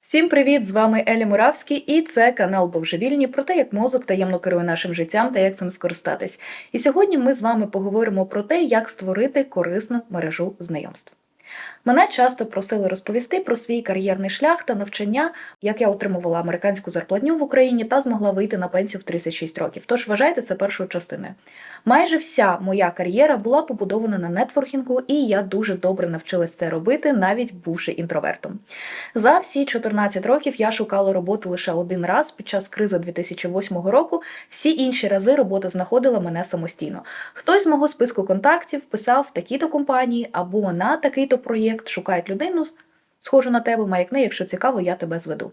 Всім привіт! З вами Елі Муравський, і це канал Бовжевільні про те, як мозок таємно керує нашим життям та як цим скористатись. І сьогодні ми з вами поговоримо про те, як створити корисну мережу знайомств. Мене часто просили розповісти про свій кар'єрний шлях та навчання, як я отримувала американську зарплатню в Україні та змогла вийти на пенсію в 36 років. Тож вважайте це першою частиною. Майже вся моя кар'єра була побудована на нетворкінгу, і я дуже добре навчилась це робити, навіть бувши інтровертом. За всі 14 років я шукала роботу лише один раз під час кризи 2008 року. Всі інші рази робота знаходила мене самостійно. Хтось з мого списку контактів писав такі-то компанії або на такий-то проєкт шукають людину, схожу на тебе, маякни, якщо цікаво, я тебе зведу.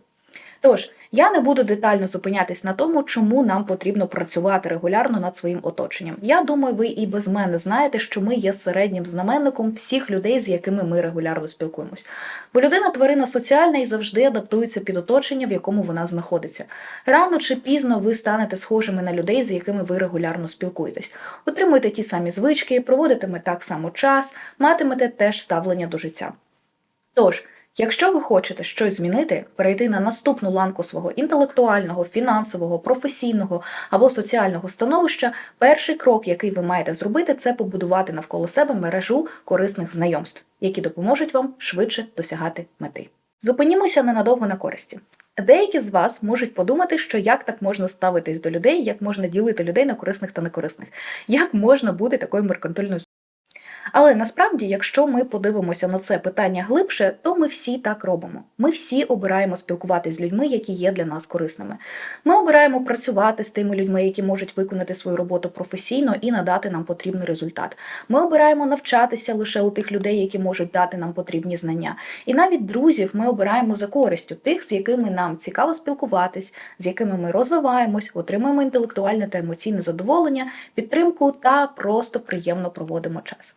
Тож, я не буду детально зупинятись на тому, чому нам потрібно працювати регулярно над своїм оточенням. Я думаю, ви і без мене знаєте, що ми є середнім знаменником всіх людей, з якими ми регулярно спілкуємось. Бо людина тварина соціальна і завжди адаптується під оточення, в якому вона знаходиться. Рано чи пізно ви станете схожими на людей, з якими ви регулярно спілкуєтесь. Отримуєте ті самі звички, проводитиме так само час, матимете теж ставлення до життя. Тож, Якщо ви хочете щось змінити, перейти на наступну ланку свого інтелектуального, фінансового, професійного або соціального становища, перший крок, який ви маєте зробити, це побудувати навколо себе мережу корисних знайомств, які допоможуть вам швидше досягати мети. Зупинімося ненадовго на користі. Деякі з вас можуть подумати, що як так можна ставитись до людей, як можна ділити людей на корисних та некорисних, як можна бути такою меркантильною але насправді, якщо ми подивимося на це питання глибше, то ми всі так робимо. Ми всі обираємо спілкуватися з людьми, які є для нас корисними. Ми обираємо працювати з тими людьми, які можуть виконати свою роботу професійно і надати нам потрібний результат. Ми обираємо навчатися лише у тих людей, які можуть дати нам потрібні знання. І навіть друзів ми обираємо за користю тих, з якими нам цікаво спілкуватись, з якими ми розвиваємось, отримуємо інтелектуальне та емоційне задоволення, підтримку та просто приємно проводимо час.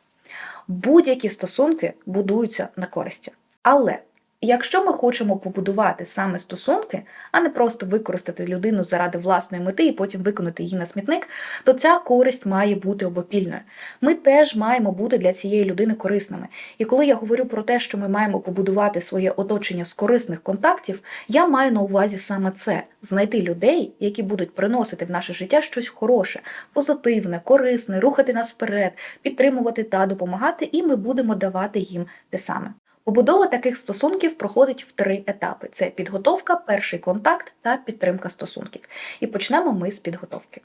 Будь-які стосунки будуються на користі. Але якщо ми хочемо побудувати саме стосунки, а не просто використати людину заради власної мети і потім виконати її на смітник, то ця користь має бути обопільною. Ми теж маємо бути для цієї людини корисними. І коли я говорю про те, що ми маємо побудувати своє оточення з корисних контактів, я маю на увазі саме це знайти людей, які будуть приносити в наше життя щось хороше, позитивне, корисне, рухати нас вперед, підтримувати та допомагати, і ми будемо давати їм те саме. Побудова таких стосунків проходить в три етапи: це підготовка, перший контакт та підтримка стосунків. І почнемо ми з підготовки.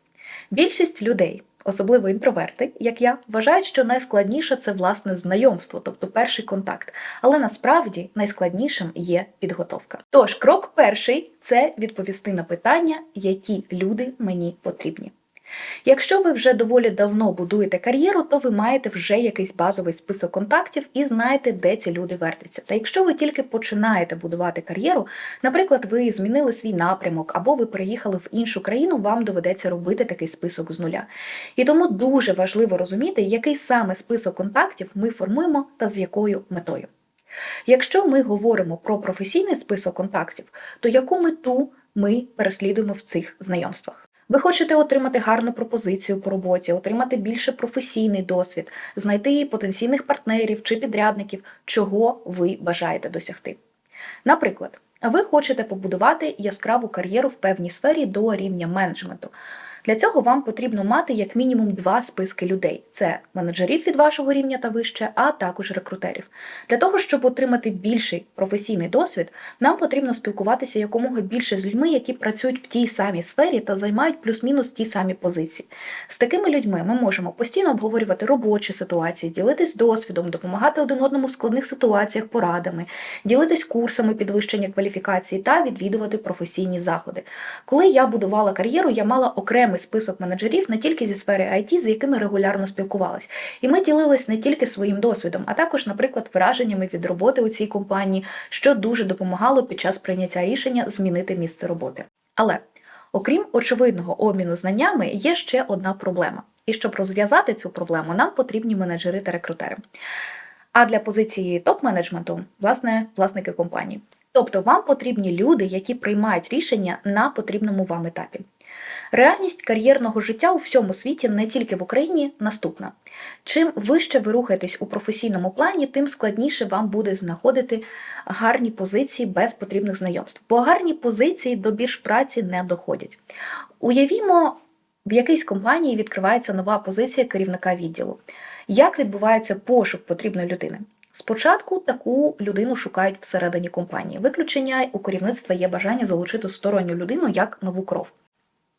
Більшість людей, особливо інтроверти, як я, вважають, що найскладніше це власне знайомство, тобто перший контакт. Але насправді найскладнішим є підготовка. Тож, крок перший це відповісти на питання, які люди мені потрібні. Якщо ви вже доволі давно будуєте кар'єру, то ви маєте вже якийсь базовий список контактів і знаєте, де ці люди вертяться. Та якщо ви тільки починаєте будувати кар'єру, наприклад, ви змінили свій напрямок або ви переїхали в іншу країну, вам доведеться робити такий список з нуля. І тому дуже важливо розуміти, який саме список контактів ми формуємо та з якою метою. Якщо ми говоримо про професійний список контактів, то яку мету ми переслідуємо в цих знайомствах? Ви хочете отримати гарну пропозицію по роботі, отримати більше професійний досвід, знайти потенційних партнерів чи підрядників, чого ви бажаєте досягти. Наприклад, ви хочете побудувати яскраву кар'єру в певній сфері до рівня менеджменту. Для цього вам потрібно мати як мінімум два списки людей: це менеджерів від вашого рівня та вище, а також рекрутерів. Для того, щоб отримати більший професійний досвід, нам потрібно спілкуватися якомога більше з людьми, які працюють в тій самій сфері та займають плюс-мінус ті самі позиції. З такими людьми ми можемо постійно обговорювати робочі ситуації, ділитись досвідом, допомагати один одному в складних ситуаціях порадами, ділитись курсами підвищення кваліфікації та відвідувати професійні заходи. Коли я будувала кар'єру, я мала окремий список менеджерів не тільки зі сфери IT, з якими регулярно спілкувалась. І ми ділились не тільки своїм досвідом, а також, наприклад, враженнями від роботи у цій компанії, що дуже допомагало під час прийняття рішення змінити місце роботи. Але окрім очевидного обміну знаннями, є ще одна проблема. І щоб розв'язати цю проблему, нам потрібні менеджери та рекрутери. А для позиції топ-менеджменту, власне, власники компанії. Тобто вам потрібні люди, які приймають рішення на потрібному вам етапі. Реальність кар'єрного життя у всьому світі, не тільки в Україні, наступна. Чим вище ви рухаєтесь у професійному плані, тим складніше вам буде знаходити гарні позиції без потрібних знайомств. Бо гарні позиції до бірж праці не доходять. Уявімо, в якійсь компанії відкривається нова позиція керівника відділу. Як відбувається пошук потрібної людини? Спочатку таку людину шукають всередині компанії. Виключення у керівництва є бажання залучити сторонню людину як нову кров.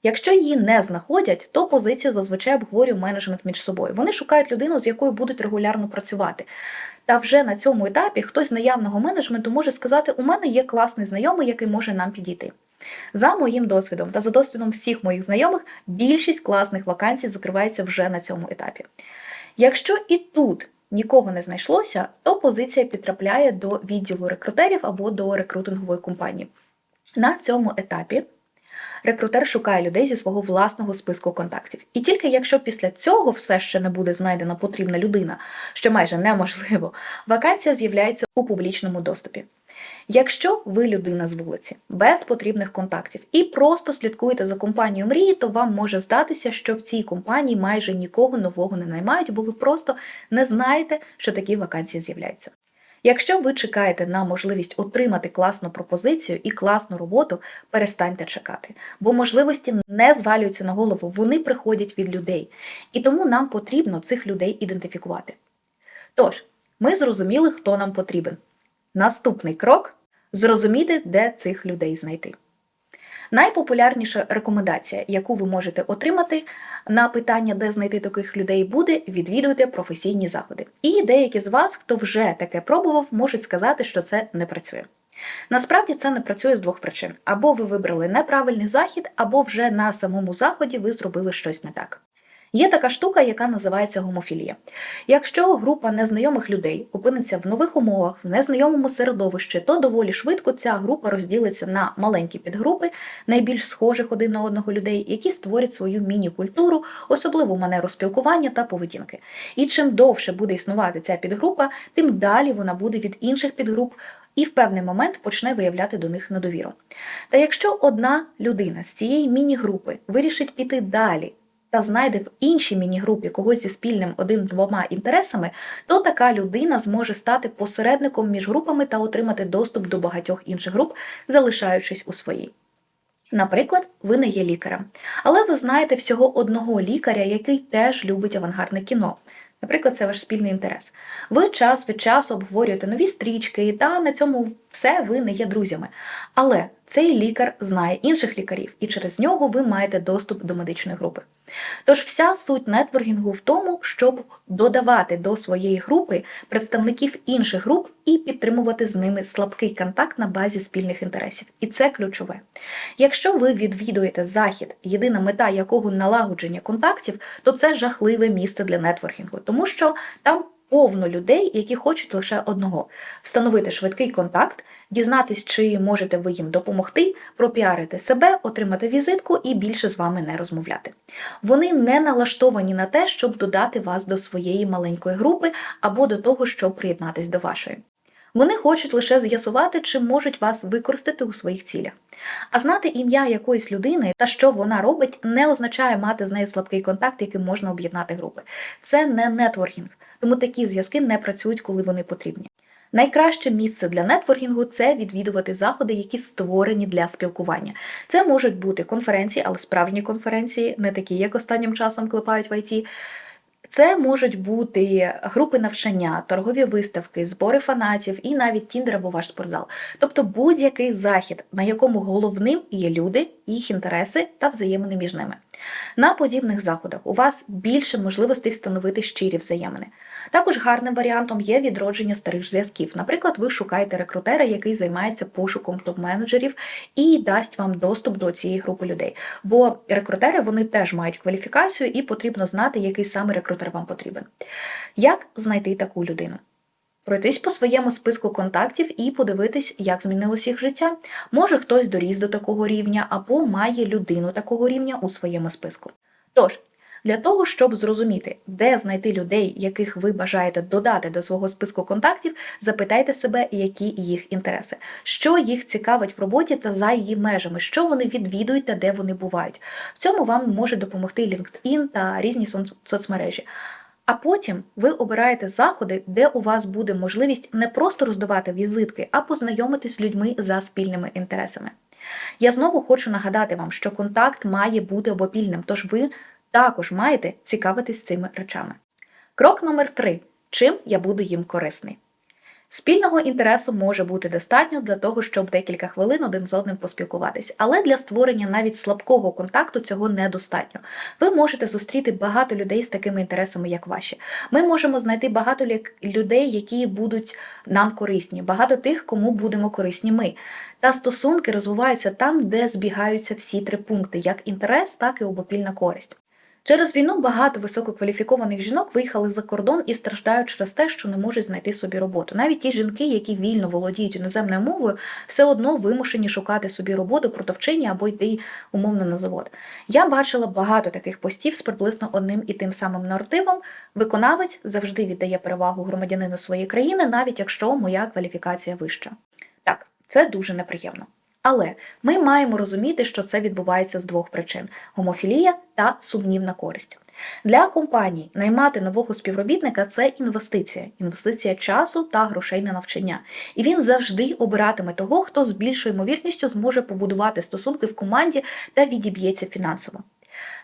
Якщо її не знаходять, то позицію зазвичай обговорює менеджмент між собою. Вони шукають людину, з якою будуть регулярно працювати. Та вже на цьому етапі хтось з наявного менеджменту може сказати: у мене є класний знайомий, який може нам підійти. За моїм досвідом та за досвідом всіх моїх знайомих, більшість класних вакансій закривається вже на цьому етапі. Якщо і тут нікого не знайшлося, то позиція підтрапляє до відділу рекрутерів або до рекрутингової компанії. На цьому етапі рекрутер шукає людей зі свого власного списку контактів. І тільки якщо після цього все ще не буде знайдена потрібна людина, що майже неможливо, вакансія з'являється у публічному доступі. Якщо ви людина з вулиці, без потрібних контактів і просто слідкуєте за компанією мрії, то вам може здатися, що в цій компанії майже нікого нового не наймають, бо ви просто не знаєте, що такі вакансії з'являються. Якщо ви чекаєте на можливість отримати класну пропозицію і класну роботу, перестаньте чекати, бо можливості не звалюються на голову, вони приходять від людей. І тому нам потрібно цих людей ідентифікувати. Тож, ми зрозуміли, хто нам потрібен. Наступний крок зрозуміти, де цих людей знайти. Найпопулярніша рекомендація, яку ви можете отримати на питання, де знайти таких людей, буде відвідувати професійні заходи. І деякі з вас, хто вже таке пробував, можуть сказати, що це не працює. Насправді це не працює з двох причин: або ви вибрали неправильний захід, або вже на самому заході ви зробили щось не так. Є така штука, яка називається гомофілія. Якщо група незнайомих людей опиниться в нових умовах, в незнайомому середовищі, то доволі швидко ця група розділиться на маленькі підгрупи, найбільш схожих один на одного людей, які створять свою міні-культуру, особливу манеру спілкування та поведінки. І чим довше буде існувати ця підгрупа, тим далі вона буде від інших підгруп. І в певний момент почне виявляти до них недовіру. Та якщо одна людина з цієї міні-групи вирішить піти далі та знайде в іншій міні-групі когось зі спільним один-двома інтересами, то така людина зможе стати посередником між групами та отримати доступ до багатьох інших груп, залишаючись у своїй. Наприклад, ви не є лікарем, але ви знаєте всього одного лікаря, який теж любить авангардне кіно. Наприклад, це ваш спільний інтерес. Ви час від часу обговорюєте нові стрічки, та на цьому все ви не є друзями. Але цей лікар знає інших лікарів, і через нього ви маєте доступ до медичної групи. Тож вся суть нетворкінгу в тому, щоб додавати до своєї групи представників інших груп і підтримувати з ними слабкий контакт на базі спільних інтересів. І це ключове. Якщо ви відвідуєте захід, єдина мета якого налагодження контактів, то це жахливе місце для нетворкінгу, тому що там повно людей, які хочуть лише одного: встановити швидкий контакт, дізнатись, чи можете ви їм допомогти, пропіарити себе, отримати візитку і більше з вами не розмовляти. Вони не налаштовані на те, щоб додати вас до своєї маленької групи або до того, щоб приєднатись до вашої. Вони хочуть лише з'ясувати, чи можуть вас використати у своїх цілях. А знати ім'я якоїсь людини та що вона робить, не означає мати з нею слабкий контакт, яким можна об'єднати групи. Це не нетворкінг, тому такі зв'язки не працюють, коли вони потрібні. Найкраще місце для нетворкінгу це відвідувати заходи, які створені для спілкування. Це можуть бути конференції, але справжні конференції, не такі, як останнім часом клепають в ІТ. Це можуть бути групи навчання, торгові виставки, збори фанатів і навіть тіндер або ваш спортзал. Тобто будь-який захід, на якому головним є люди, їх інтереси та взаємини між ними. На подібних заходах у вас більше можливостей встановити щирі взаємини. Також гарним варіантом є відродження старих зв'язків. Наприклад, ви шукаєте рекрутера, який займається пошуком топ-менеджерів і дасть вам доступ до цієї групи людей. Бо рекрутери вони теж мають кваліфікацію і потрібно знати, який саме рекрутер вам потрібен. Як знайти таку людину? Пройтись по своєму списку контактів і подивитись, як змінилось їх життя. Може хтось доріс до такого рівня або має людину такого рівня у своєму списку. Тож, Для того, щоб зрозуміти, де знайти людей, яких ви бажаєте додати до свого списку контактів, запитайте себе, які їх інтереси, що їх цікавить в роботі та за її межами, що вони відвідують та де вони бувають. В цьому вам може допомогти LinkedIn та різні соцмережі. А потім ви обираєте заходи, де у вас буде можливість не просто роздавати візитки, а познайомитись з людьми за спільними інтересами. Я знову хочу нагадати вам, що контакт має бути обопільним, тож ви також маєте цікавитись цими речами. Крок номер три: чим я буду їм корисний. Спільного інтересу може бути достатньо для того, щоб декілька хвилин один з одним поспілкуватись, але для створення навіть слабкого контакту цього недостатньо. Ви можете зустріти багато людей з такими інтересами, як ваші. Ми можемо знайти багато людей, які будуть нам корисні, багато тих, кому будемо корисні ми. Та стосунки розвиваються там, де збігаються всі три пункти: як інтерес, так і обопільна користь. Через війну багато висококваліфікованих жінок виїхали за кордон і страждають через те, що не можуть знайти собі роботу. Навіть ті жінки, які вільно володіють іноземною мовою, все одно вимушені шукати собі роботу продавчині або йти умовно на завод. Я бачила багато таких постів з приблизно одним і тим самим наративом. Виконавець завжди віддає перевагу громадянину своєї країни, навіть якщо моя кваліфікація вища. Так, це дуже неприємно. Але ми маємо розуміти, що це відбувається з двох причин: гомофілія та сумнівна користь. Для компаній наймати нового співробітника це інвестиція, інвестиція часу та грошей на навчання. І він завжди обиратиме того, хто з більшою ймовірністю зможе побудувати стосунки в команді та відіб'ється фінансово.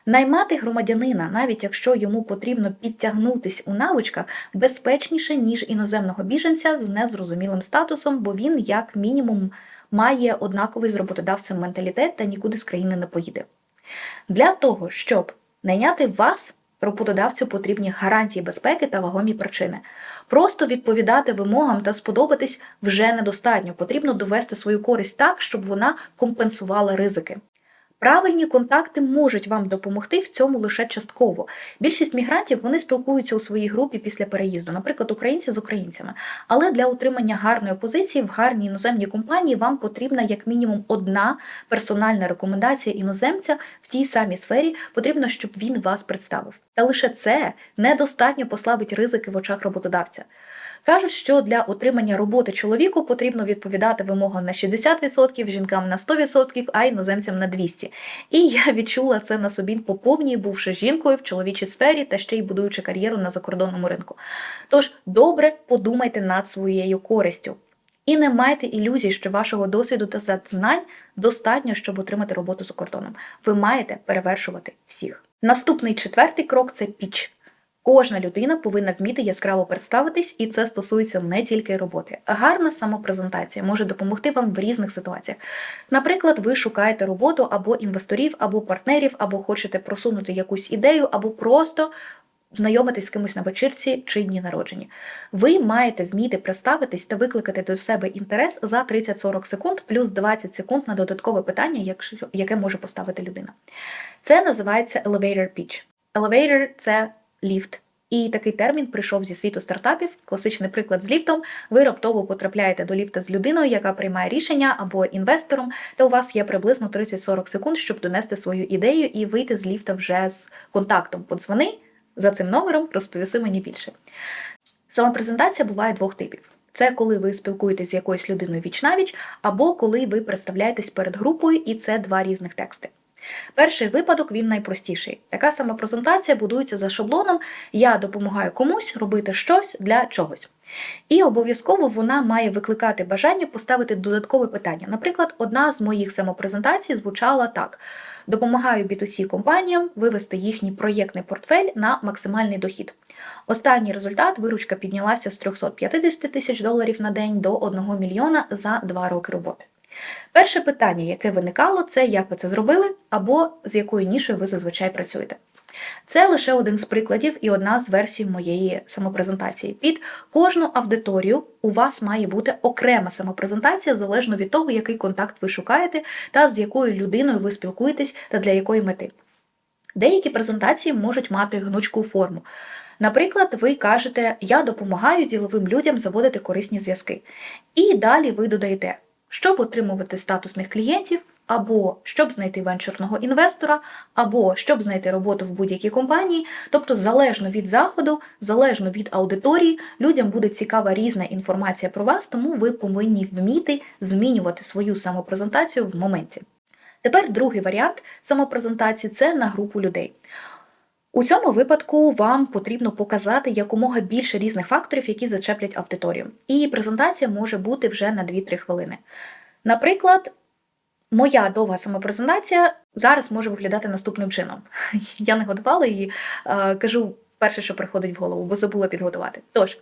Наймати громадянина, навіть якщо йому потрібно підтягнутись у навичках, безпечніше, ніж іноземного біженця з незрозумілим статусом, бо він, як мінімум, має однаковий з роботодавцем менталітет та нікуди з країни не поїде. Для того, щоб найняти вас, роботодавцю потрібні гарантії безпеки та вагомі причини. Просто відповідати вимогам та сподобатись вже недостатньо. Потрібно довести свою користь так, щоб вона компенсувала ризики. Правильні контакти можуть вам допомогти в цьому лише частково. Більшість мігрантів вони спілкуються у своїй групі після переїзду, наприклад, українці з українцями. Але для утримання гарної позиції в гарній іноземній компанії вам потрібна як мінімум одна персональна рекомендація іноземця в тій самій сфері. Потрібно, щоб він вас представив. Та лише це недостатньо послабить ризики в очах роботодавця. Кажуть, що для отримання роботи чоловіку потрібно відповідати вимогам на 60%, жінкам на 100%, а іноземцям на 200%. І я відчула це на собі по повній, бувши жінкою в чоловічій сфері та ще й будуючи кар'єру на закордонному ринку. Тож добре подумайте над своєю користю. І не майте ілюзій, що вашого досвіду та знань достатньо, щоб отримати роботу за кордоном. Ви маєте перевершувати всіх. Наступний четвертий крок це піч. Кожна людина повинна вміти яскраво представитись, і це стосується не тільки роботи. Гарна самопрезентація може допомогти вам в різних ситуаціях. Наприклад, ви шукаєте роботу або інвесторів, або партнерів, або хочете просунути якусь ідею, або просто знайомитись з кимось на вечірці чи дні народження. Ви маєте вміти представитись та викликати до себе інтерес за 30-40 секунд, плюс 20 секунд на додаткове питання, яке може поставити людина. Це називається elevator pitch. Elevator – це ліфт. І такий термін прийшов зі світу стартапів. Класичний приклад з ліфтом. Ви раптово потрапляєте до ліфта з людиною, яка приймає рішення або інвестором, та у вас є приблизно 30-40 секунд, щоб донести свою ідею і вийти з ліфта вже з контактом. Подзвони за цим номером, розповіси мені більше. Самопрезентація буває двох типів. Це коли ви спілкуєтесь з якоюсь людиною віч-навіч, або коли ви представляєтесь перед групою, і це два різних тексти. Перший випадок він найпростіший. Така сама презентація будується за шаблоном Я допомагаю комусь робити щось для чогось. І обов'язково вона має викликати бажання поставити додаткове питання. Наприклад, одна з моїх самопрезентацій звучала так: допомагаю B2C компаніям вивести їхній проєктний портфель на максимальний дохід. Останній результат виручка піднялася з 350 тисяч доларів на день до 1 мільйона за 2 роки роботи. Перше питання, яке виникало, це як ви це зробили, або з якою нішою ви зазвичай працюєте. Це лише один з прикладів і одна з версій моєї самопрезентації. Під кожну аудиторію у вас має бути окрема самопрезентація залежно від того, який контакт ви шукаєте, та з якою людиною ви спілкуєтесь та для якої мети. Деякі презентації можуть мати гнучку форму. Наприклад, ви кажете, я допомагаю діловим людям заводити корисні зв'язки. І далі ви додаєте. Щоб отримувати статусних клієнтів, або щоб знайти венчурного інвестора, або щоб знайти роботу в будь-якій компанії. Тобто, залежно від заходу, залежно від аудиторії, людям буде цікава різна інформація про вас, тому ви повинні вміти змінювати свою самопрезентацію в моменті. Тепер другий варіант самопрезентації це на групу людей. У цьому випадку вам потрібно показати якомога більше різних факторів, які зачеплять аудиторію. І презентація може бути вже на 2-3 хвилини. Наприклад, моя довга самопрезентація зараз може виглядати наступним чином. Я не готувала її, кажу перше, що приходить в голову, бо забула підготувати. Тож,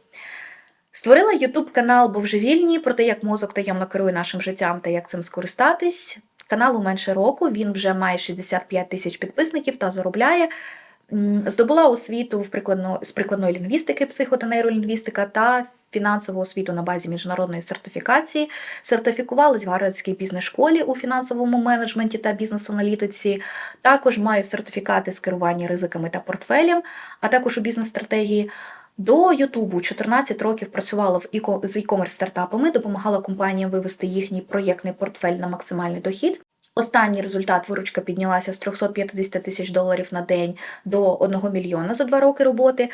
створила YouTube канал Бовжевільні про те, як мозок таємно керує нашим життям та як цим скористатись. Каналу менше року, він вже має 65 тисяч підписників та заробляє. Здобула освіту в прикладно, з прикладної лінгвістики, психо та нейролінгвістика та фінансову освіту на базі міжнародної сертифікації. Сертифікувалась в Гарвардській бізнес-школі у фінансовому менеджменті та бізнес-аналітиці. Також маю сертифікати з керування ризиками та портфелем, а також у бізнес-стратегії. До Ютубу 14 років працювала в іко- з e-commerce стартапами, допомагала компаніям вивести їхній проєктний портфель на максимальний дохід. Останній результат виручка піднялася з 350 тисяч доларів на день до 1 мільйона за два роки роботи.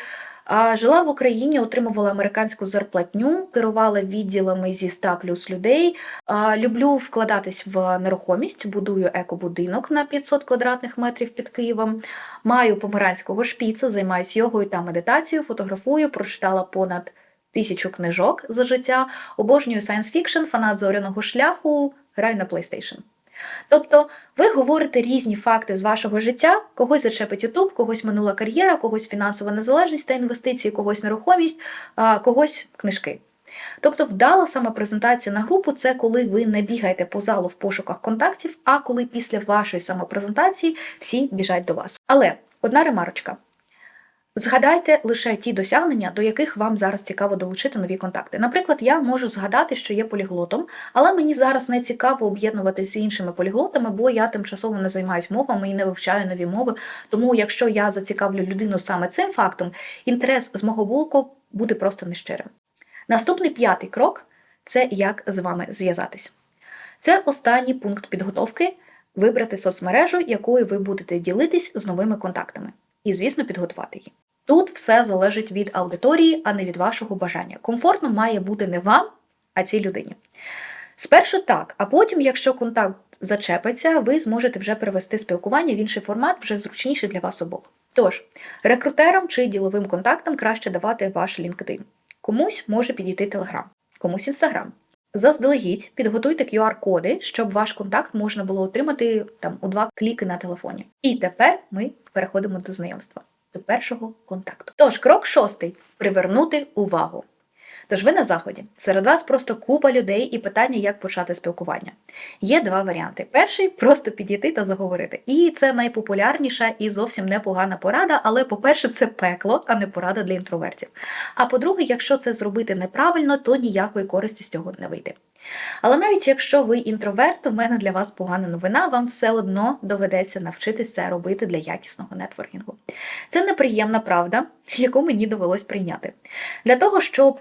Жила в Україні, отримувала американську зарплатню, керувала відділами зі 100 плюс людей. Люблю вкладатись в нерухомість, будую екобудинок на 500 квадратних метрів під Києвом. Маю померанського шпіца, займаюся йогою та медитацією, фотографую, прочитала понад тисячу книжок за життя, обожнюю science fiction, фанат зоряного шляху, граю на PlayStation. Тобто ви говорите різні факти з вашого життя, когось зачепить YouTube, когось минула кар'єра, когось фінансова незалежність та інвестиції, когось нерухомість, когось книжки. Тобто вдала самопрезентація на групу це коли ви не бігаєте по залу в пошуках контактів, а коли після вашої самопрезентації всі біжать до вас. Але одна ремарочка. Згадайте лише ті досягнення, до яких вам зараз цікаво долучити нові контакти. Наприклад, я можу згадати, що є поліглотом, але мені зараз не цікаво об'єднуватися з іншими поліглотами, бо я тимчасово не займаюся мовами і не вивчаю нові мови. Тому, якщо я зацікавлю людину саме цим фактом, інтерес з мого боку буде просто нещирим. Наступний п'ятий крок це як з вами зв'язатись. Це останній пункт підготовки вибрати соцмережу, якою ви будете ділитись з новими контактами. І, звісно, підготувати її. Тут все залежить від аудиторії, а не від вашого бажання. Комфортно має бути не вам, а цій людині. Спершу так, а потім, якщо контакт зачепиться, ви зможете вже перевести спілкування в інший формат, вже зручніший для вас обох. Тож, рекрутерам чи діловим контактам краще давати ваш LinkedIn. Комусь може підійти Telegram, комусь Instagram. Заздалегідь підготуйте QR-коди, щоб ваш контакт можна було отримати там у два кліки на телефоні. І тепер ми переходимо до знайомства, до першого контакту. Тож, крок шостий привернути увагу. Тож ви на заході. Серед вас просто купа людей і питання, як почати спілкування. Є два варіанти. Перший просто підійти та заговорити. І це найпопулярніша і зовсім непогана порада, але, по-перше, це пекло, а не порада для інтровертів. А по-друге, якщо це зробити неправильно, то ніякої користі з цього не вийде. Але навіть якщо ви інтроверт, в мене для вас погана новина, вам все одно доведеться навчитися робити для якісного нетворкінгу. Це неприємна правда, яку мені довелось прийняти. Для того, щоб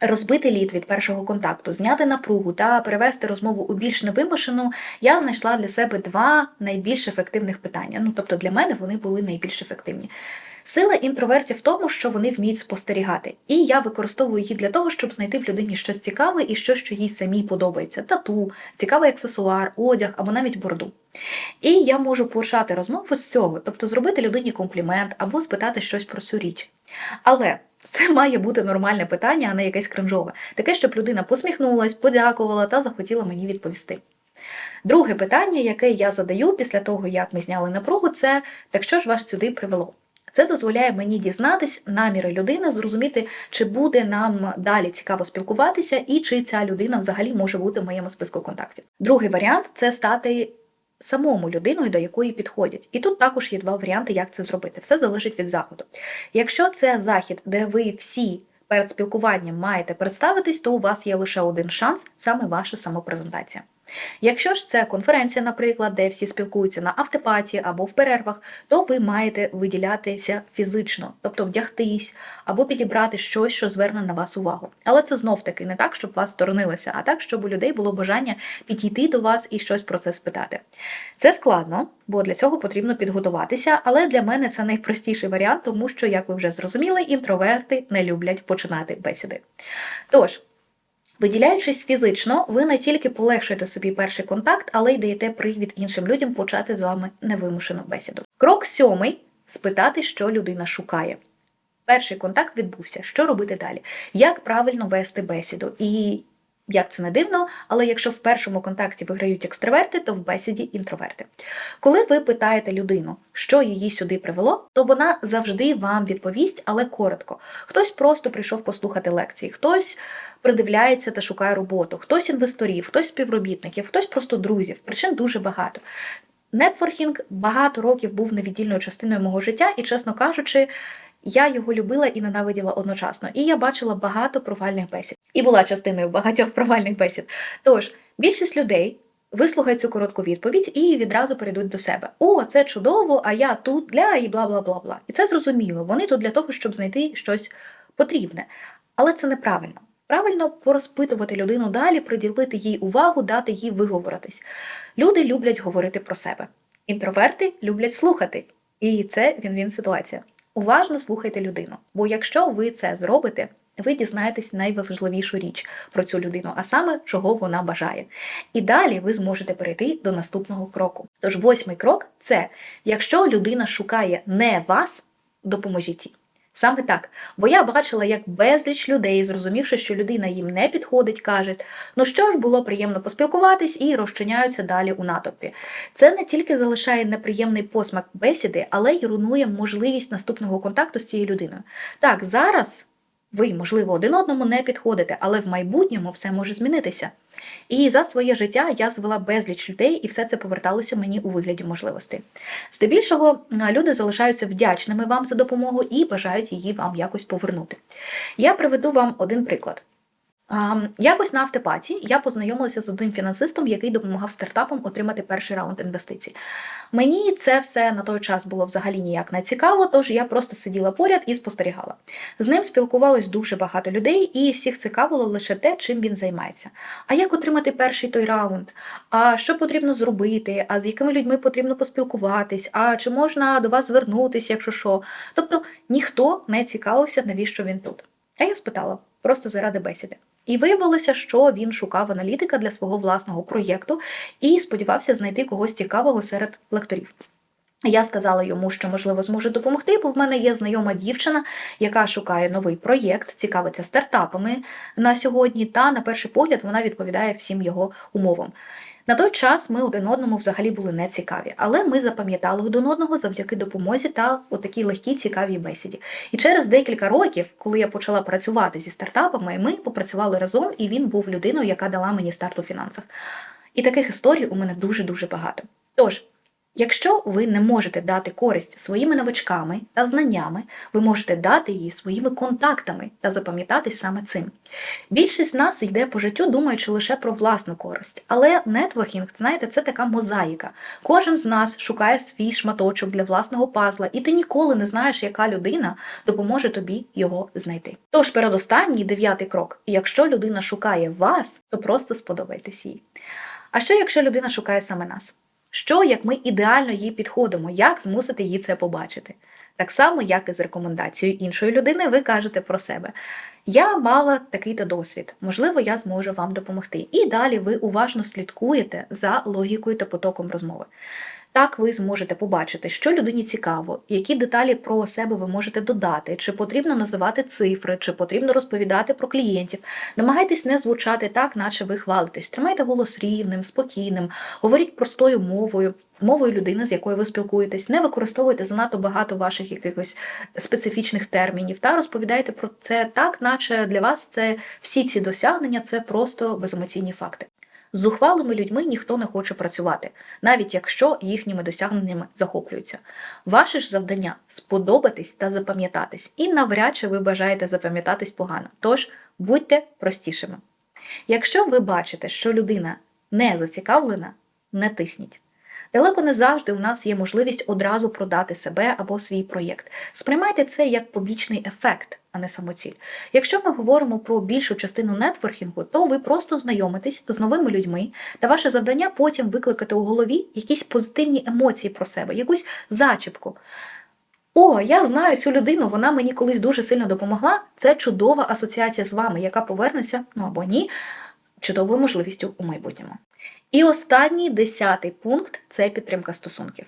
Розбити лід від першого контакту, зняти напругу та перевести розмову у більш невимушену, я знайшла для себе два найбільш ефективних питання. Ну тобто для мене вони були найбільш ефективні. Сила інтровертів в тому, що вони вміють спостерігати, і я використовую її для того, щоб знайти в людині щось цікаве і щось, що їй самій подобається: тату, цікавий аксесуар, одяг або навіть борду. І я можу почати розмову з цього, тобто зробити людині комплімент або спитати щось про цю річ. Але це має бути нормальне питання, а не якесь кринжове. Таке, щоб людина посміхнулась, подякувала та захотіла мені відповісти. Друге питання, яке я задаю після того, як ми зняли напругу, це так що ж вас сюди привело? Це дозволяє мені дізнатись наміри людини, зрозуміти, чи буде нам далі цікаво спілкуватися, і чи ця людина взагалі може бути в моєму списку контактів. Другий варіант це стати самому людиною, до якої підходять. І тут також є два варіанти, як це зробити. Все залежить від заходу. Якщо це захід, де ви всі перед спілкуванням маєте представитись, то у вас є лише один шанс саме ваша самопрезентація. Якщо ж це конференція, наприклад, де всі спілкуються на автопаті або в перервах, то ви маєте виділятися фізично, тобто вдягтись або підібрати щось, що зверне на вас увагу. Але це знов таки не так, щоб вас сторонилися, а так, щоб у людей було бажання підійти до вас і щось про це спитати. Це складно, бо для цього потрібно підготуватися, але для мене це найпростіший варіант, тому що, як ви вже зрозуміли, інтроверти не люблять починати бесіди. Тож. Виділяючись фізично, ви не тільки полегшуєте собі перший контакт, але й даєте привід іншим людям почати з вами невимушену бесіду. Крок сьомий спитати, що людина шукає. Перший контакт відбувся. Що робити далі? Як правильно вести бесіду? І як це не дивно, але якщо в першому контакті виграють екстраверти, то в бесіді інтроверти. Коли ви питаєте людину, що її сюди привело, то вона завжди вам відповість, але коротко. Хтось просто прийшов послухати лекції, хтось придивляється та шукає роботу, хтось інвесторів, хтось співробітників, хтось просто друзів. Причин дуже багато. Нетворкінг багато років був невіддільною частиною мого життя, і, чесно кажучи, я його любила і ненавиділа одночасно. І я бачила багато провальних бесід. І була частиною багатьох провальних бесід. Тож, більшість людей вислухають цю коротку відповідь і відразу перейдуть до себе. О, це чудово, а я тут для і бла бла бла бла. І це зрозуміло. Вони тут для того, щоб знайти щось потрібне. Але це неправильно. Правильно порозпитувати людину далі, приділити їй увагу, дати їй виговоритись. Люди люблять говорити про себе. Інтроверти люблять слухати. І це він-він ситуація. Уважно слухайте людину, бо якщо ви це зробите, ви дізнаєтесь найважливішу річ про цю людину, а саме чого вона бажає. І далі ви зможете перейти до наступного кроку. Тож, восьмий крок це якщо людина шукає не вас, допоможіть їй. Саме так. Бо я бачила, як безліч людей, зрозумівши, що людина їм не підходить, кажуть, ну що ж, було приємно поспілкуватись і розчиняються далі у натовпі. Це не тільки залишає неприємний посмак бесіди, але й руйнує можливість наступного контакту з цією людиною. Так, зараз ви, можливо, один одному не підходите, але в майбутньому все може змінитися. І за своє життя я звела безліч людей, і все це поверталося мені у вигляді можливостей. Здебільшого люди залишаються вдячними вам за допомогу і бажають її вам якось повернути. Я приведу вам один приклад. Якось на автопаті я познайомилася з одним фінансистом, який допомагав стартапам отримати перший раунд інвестицій. Мені це все на той час було взагалі ніяк не цікаво, тож я просто сиділа поряд і спостерігала. З ним спілкувалось дуже багато людей, і всіх цікавило лише те, чим він займається. А як отримати перший той раунд? А що потрібно зробити? А з якими людьми потрібно поспілкуватись? А чи можна до вас звернутися, якщо що? Тобто ніхто не цікавився, навіщо він тут. А я спитала просто заради бесіди. І виявилося, що він шукав аналітика для свого власного проєкту і сподівався знайти когось цікавого серед лекторів. Я сказала йому, що можливо зможе допомогти, бо в мене є знайома дівчина, яка шукає новий проєкт, цікавиться стартапами на сьогодні, та на перший погляд вона відповідає всім його умовам. На той час ми один одному взагалі були не цікаві, але ми запам'ятали один одного завдяки допомозі та отакій легкій цікавій бесіді. І через декілька років, коли я почала працювати зі стартапами, ми попрацювали разом, і він був людиною, яка дала мені старт у фінансах. І таких історій у мене дуже-дуже багато. Тож, Якщо ви не можете дати користь своїми навичками та знаннями, ви можете дати її своїми контактами та запам'ятатись саме цим. Більшість з нас йде по життю, думаючи лише про власну користь, але нетворкінг, знаєте, це така мозаїка. Кожен з нас шукає свій шматочок для власного пазла, і ти ніколи не знаєш, яка людина допоможе тобі його знайти. Тож передостанній дев'ятий крок: якщо людина шукає вас, то просто сподобайтесь їй. А що якщо людина шукає саме нас? Що, як ми ідеально їй підходимо, як змусити її це побачити? Так само, як і з рекомендацією іншої людини, ви кажете про себе. Я мала такий-то досвід, можливо, я зможу вам допомогти. І далі ви уважно слідкуєте за логікою та потоком розмови. Так ви зможете побачити, що людині цікаво, які деталі про себе ви можете додати, чи потрібно називати цифри, чи потрібно розповідати про клієнтів. Намагайтесь не звучати так, наче ви хвалитесь. Тримайте голос рівним, спокійним, говоріть простою мовою, мовою людини, з якою ви спілкуєтесь. Не використовуйте занадто багато ваших якихось специфічних термінів. Та розповідайте про це так, наче для вас це всі ці досягнення це просто беземоційні факти. З зухвалими людьми ніхто не хоче працювати, навіть якщо їхніми досягненнями захоплюються. Ваше ж завдання сподобатись та запам'ятатись, і навряд чи ви бажаєте запам'ятатись погано. Тож будьте простішими. Якщо ви бачите, що людина не зацікавлена, не тисніть. Далеко не завжди у нас є можливість одразу продати себе або свій проєкт. Сприймайте це як побічний ефект, а не самоціль. Якщо ми говоримо про більшу частину нетворкінгу, то ви просто знайомитесь з новими людьми, та ваше завдання потім викликати у голові якісь позитивні емоції про себе, якусь зачіпку. О, я знаю цю людину, вона мені колись дуже сильно допомогла. Це чудова асоціація з вами, яка повернеться, ну або ні, чудовою можливістю у майбутньому. І останній десятий пункт це підтримка стосунків.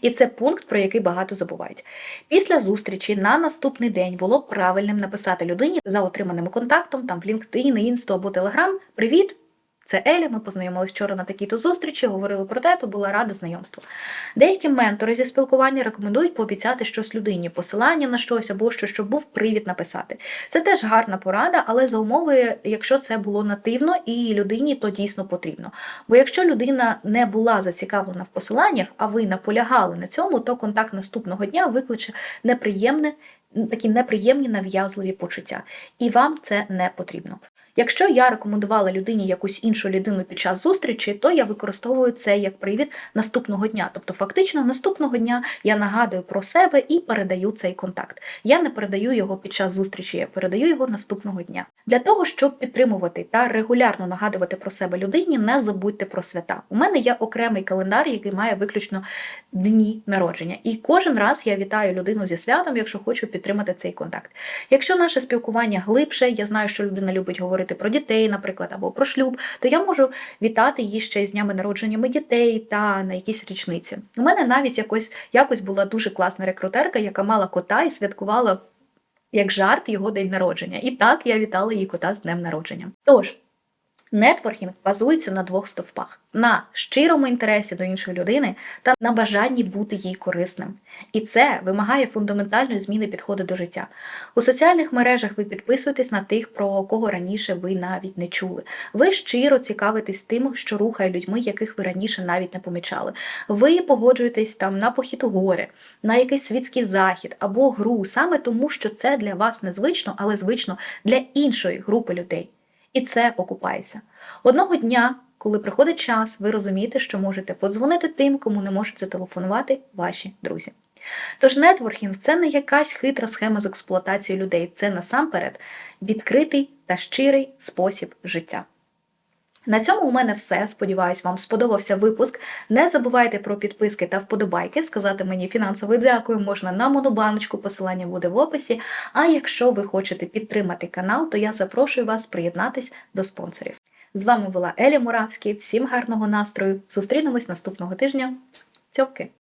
І це пункт, про який багато забувають. Після зустрічі на наступний день було правильним написати людині за отриманим контактом, там в LinkedIn, Insta або Telegram Привіт! Це Еля, ми познайомились вчора на такій-то зустрічі, говорили про те, то була рада знайомству. Деякі ментори зі спілкування рекомендують пообіцяти щось людині, посилання на щось або що, щоб був привід написати. Це теж гарна порада, але за умови, якщо це було нативно і людині то дійсно потрібно. Бо якщо людина не була зацікавлена в посиланнях, а ви наполягали на цьому, то контакт наступного дня викличе неприємне. Такі неприємні нав'язливі почуття, і вам це не потрібно. Якщо я рекомендувала людині якусь іншу людину під час зустрічі, то я використовую це як привід наступного дня. Тобто, фактично, наступного дня я нагадую про себе і передаю цей контакт. Я не передаю його під час зустрічі, я передаю його наступного дня. Для того, щоб підтримувати та регулярно нагадувати про себе людині, не забудьте про свята. У мене є окремий календар, який має виключно дні народження. І кожен раз я вітаю людину зі святом, якщо хочу підтримати цей контакт. Якщо наше спілкування глибше, я знаю, що людина любить говорити про дітей, наприклад, або про шлюб, то я можу вітати її ще з днями народженнями дітей та на якісь річниці. У мене навіть якось якось була дуже класна рекрутерка, яка мала кота і святкувала як жарт його день народження. І так я вітала її кота з днем народження. Тож. Нетворкінг базується на двох стовпах: на щирому інтересі до іншої людини та на бажанні бути їй корисним. І це вимагає фундаментальної зміни підходу до життя. У соціальних мережах ви підписуєтесь на тих, про кого раніше ви навіть не чули. Ви щиро цікавитесь тим, що рухає людьми, яких ви раніше навіть не помічали. Ви погоджуєтесь там на похід у гори, на якийсь світський захід або гру, саме тому, що це для вас незвично, але звично для іншої групи людей. І це окупається. Одного дня, коли приходить час, ви розумієте, що можете подзвонити тим, кому не можуть зателефонувати ваші друзі. Тож нетворкінг це не якась хитра схема з експлуатації людей, це насамперед відкритий та щирий спосіб життя. На цьому у мене все. Сподіваюсь, вам сподобався випуск. Не забувайте про підписки та вподобайки. Сказати мені фінансово дякую можна на монобаночку, посилання буде в описі. А якщо ви хочете підтримати канал, то я запрошую вас приєднатись до спонсорів. З вами була Еля Муравський. Всім гарного настрою! Зустрінемось наступного тижня. Цьопки!